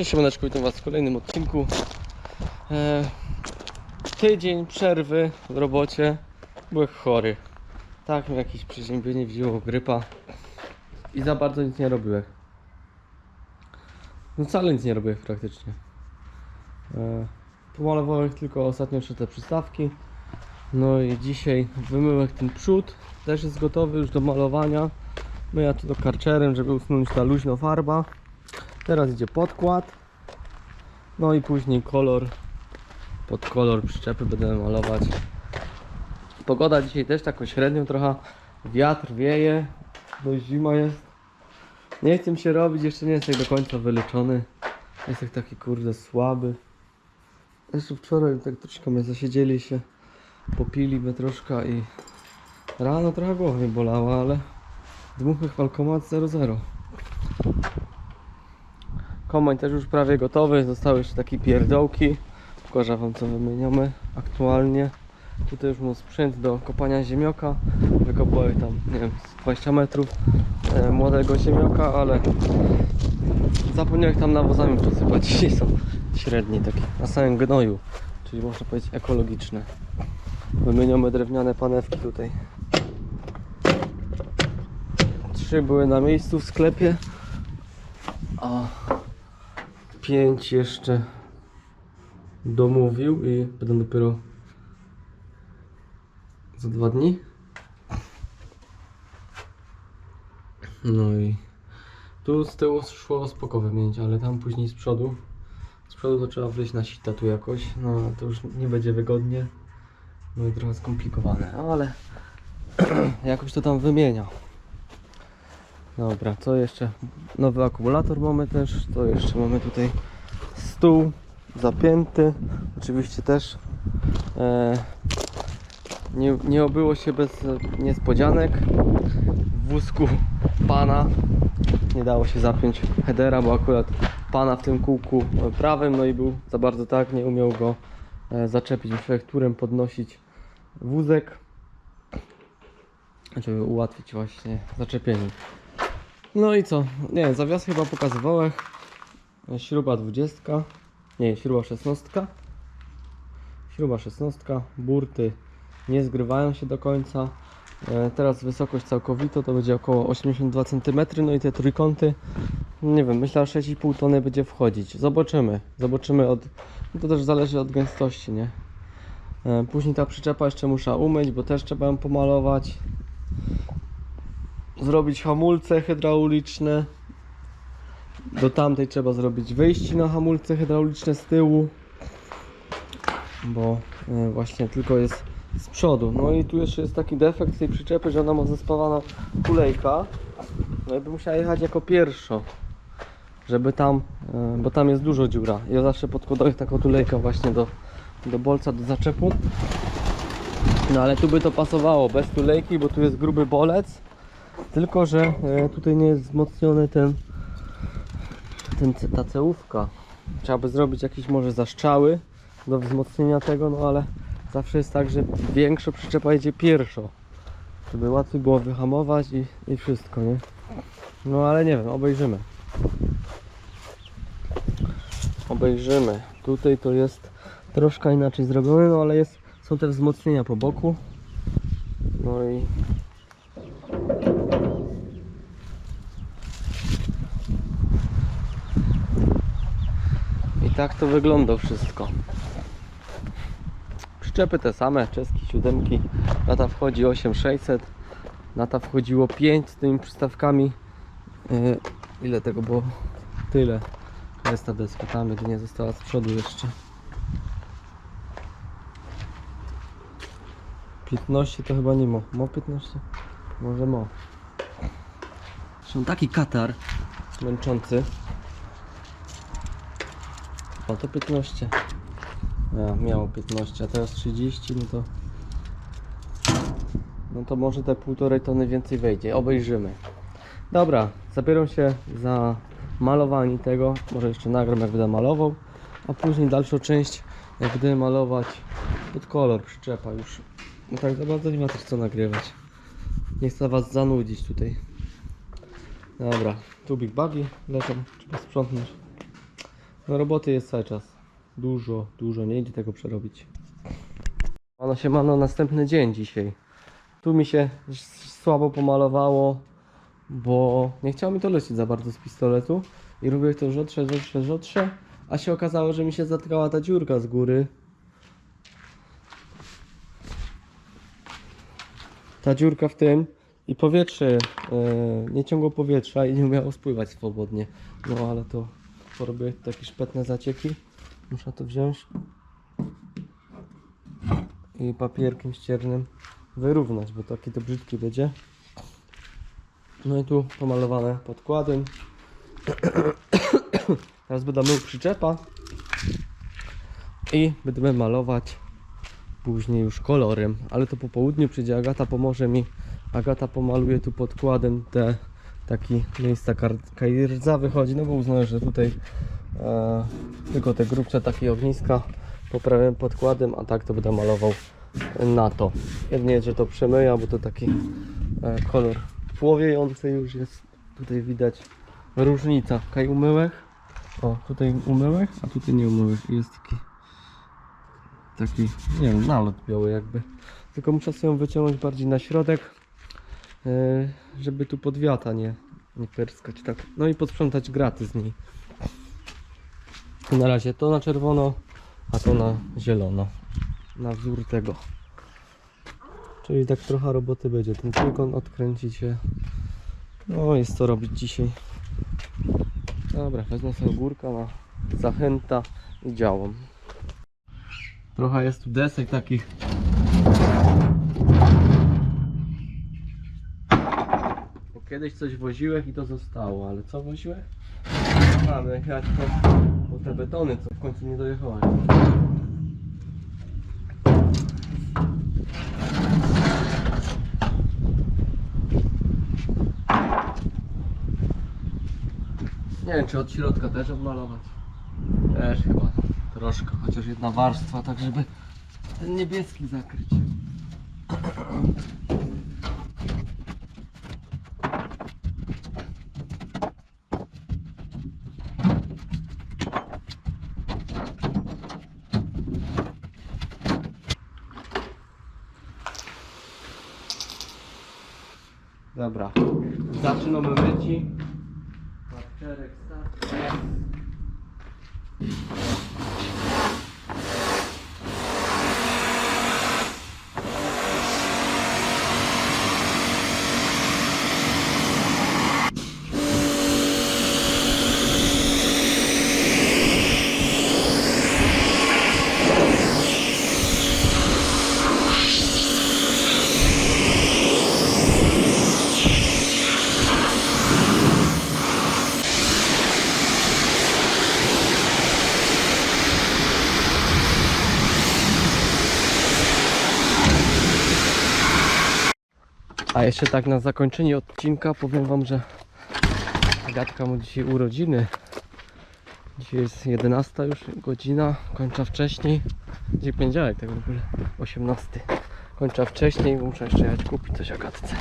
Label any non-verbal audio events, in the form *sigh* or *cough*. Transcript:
Cześć Siemaneczko, witam Was w kolejnym odcinku. E, tydzień przerwy w robocie. Byłem chory. Tak, mi jakieś przeziębienie wzięło, grypa. I za bardzo nic nie robiłem. No wcale nic nie robiłem praktycznie. E, pomalowałem tylko ostatnio jeszcze te przystawki. No i dzisiaj wymyłem ten przód. Też jest gotowy już do malowania. No ja tu do karczerem, żeby usunąć ta luźno farba. Teraz idzie podkład. No i później kolor. Pod kolor przyczepy będę malować. Pogoda dzisiaj też taką średnią trochę. Wiatr wieje. Dość zima jest. Nie chcę się robić, jeszcze nie jestem do końca wyleczony. Jestem taki kurde słaby. Jeszcze wczoraj tak troszkę my zasiedzieli się. Popili my troszkę i rano trochę głowa mnie bolała, ale dmuchnych walkomat 0-0. Kombajn też już prawie gotowy, zostały jeszcze takie pierdołki. Pokażę wam co wymieniamy aktualnie. Tutaj już mam sprzęt do kopania ziemioka. Wykopałem tam, nie wiem, z 20 metrów e, młodego ziemioka, ale zapomniałem tam nawozami przesypać. Dzisiaj są średnie takie, na samym gnoju, czyli można powiedzieć ekologiczne. Wymieniamy drewniane panewki tutaj. Trzy były na miejscu w sklepie, a pięć jeszcze domówił i będą dopiero za dwa dni. No i tu z tyłu szło spoko wymienić, ale tam później z przodu z przodu to trzeba wleźć na sita tu jakoś, no to już nie będzie wygodnie no i trochę skomplikowane, ale *clears throat* jakoś to tam wymienia. Dobra, co jeszcze? Nowy akumulator mamy też. To jeszcze mamy tutaj stół zapięty. Oczywiście też e, nie, nie obyło się bez niespodzianek. W wózku pana nie dało się zapiąć headera, bo akurat pana w tym kółku prawym, no i był za bardzo tak, nie umiał go e, zaczepić. Musiał którym podnosić wózek, żeby ułatwić właśnie zaczepienie. No i co? Nie, zawias chyba pokazywałem. Śruba 20. Nie, śruba 16. Śruba 16. Burty nie zgrywają się do końca. E, Teraz wysokość całkowita to będzie około 82 cm. No i te trójkąty, nie wiem, myślę, że 6,5 tony będzie wchodzić. Zobaczymy. Zobaczymy od. no To też zależy od gęstości, nie? E, Później ta przyczepa jeszcze muszę umyć, bo też trzeba ją pomalować zrobić hamulce hydrauliczne. Do tamtej trzeba zrobić wyjście na hamulce hydrauliczne z tyłu, bo e, właśnie tylko jest z przodu. No i tu jeszcze jest taki defekt tej przyczepy, że ona ma zespawana tulejka. No i by musiała jechać jako pierwszo, żeby tam, e, bo tam jest dużo dziura. Ja zawsze podkładałem taką tulejkę właśnie do, do bolca, do zaczepu. No ale tu by to pasowało bez tulejki, bo tu jest gruby bolec. Tylko, że e, tutaj nie jest wzmocniony ten, ten ta cełówka. Trzeba by zrobić jakieś może zaszczały do wzmocnienia tego, no ale zawsze jest tak, że większa przyczepa jedzie pierwszo. Żeby łatwiej było wyhamować i, i wszystko, nie? No ale nie wiem, obejrzymy. Obejrzymy. Tutaj to jest troszkę inaczej zrobione, no ale jest, są te wzmocnienia po boku. No i tak to wygląda wszystko. Przyczepy te same, czeskie siódemki. Na ta wchodzi 8600. Na ta wchodziło 5 z tymi przystawkami. Yy, ile tego było? Tyle. To jest ta deska, tam jedynie została z przodu jeszcze. 15 to chyba nie mo. Mo 15? Może mo. Zresztą taki katar męczący. O to 15. Ja, miało 15, a teraz 30, no to. No to może te półtorej tony więcej wejdzie. Obejrzymy. Dobra, zabieram się za malowanie tego. Może jeszcze nagram jak będę malował. A później dalszą część jak będę malować pod kolor przyczepa już. No tak za bardzo nie ma też co nagrywać. Nie chcę was zanudzić tutaj. Dobra, tu big buggy lecą, trzeba sprzątnąć. No roboty jest cały czas. Dużo, dużo, nie idzie tego przerobić. Ono się ma na następny dzień dzisiaj. Tu mi się słabo pomalowało, bo nie chciało mi to lecieć za bardzo z pistoletu. I robię to rzotrze, rzotrze, rzotrze. A się okazało, że mi się zatkała ta dziurka z góry. Ta dziurka w tym i powietrze, e, nie ciągło powietrza i nie umiało spływać swobodnie. No ale to porobię takie szpetne zacieki. Muszę to wziąć i papierkiem ściernym wyrównać, bo taki to brzydki będzie. No i tu pomalowane podkładem. *coughs* Teraz będę mył przyczepa i będziemy malować później już kolorem, ale to po południu przyjdzie Agata, pomoże mi. Agata pomaluje tu podkładem te taki miejsca kajrdza wychodzi, no bo uznaję, że tutaj e, tylko te grubsze takie ogniska poprawiam podkładem, a tak to będę malował na to. Jedynie, że to przemyja, bo to taki e, kolor płowiejący już jest. Tutaj widać różnica. Kaj umyłek. O, tutaj umyłek, a tutaj nie umyłek. Jest taki taki, nie wiem, nalot biały jakby. Tylko muszę sobie ją wyciągnąć bardziej na środek, żeby tu podwiata nie, nie perskać tak. No i posprzątać graty z niej. Na razie to na czerwono, a to na zielono. Na wzór tego. Czyli tak trochę roboty będzie. Ten trójkąt odkręcić się. No jest co robić dzisiaj. Dobra, wezmę sobie górka na zachęta i działam. Trochę jest tu desek takich. Kiedyś coś woziłeś i to zostało, ale co woziłeś? A, no jechać to, bo te betony, co w końcu nie dojechały. Nie wiem, czy od środka też obmalować. Też chyba troszkę, chociaż jedna warstwa, tak żeby ten niebieski zakryć. Dobra, zaczynamy myci. Markerek start. A jeszcze tak na zakończenie odcinka powiem wam, że Agatka ma dzisiaj urodziny. Dzisiaj jest 11 już godzina, kończę wcześniej. Dzisiaj poniedziałek tak w ogóle, 18. Kończę wcześniej, muszę jeszcze jechać kupić coś Agatce.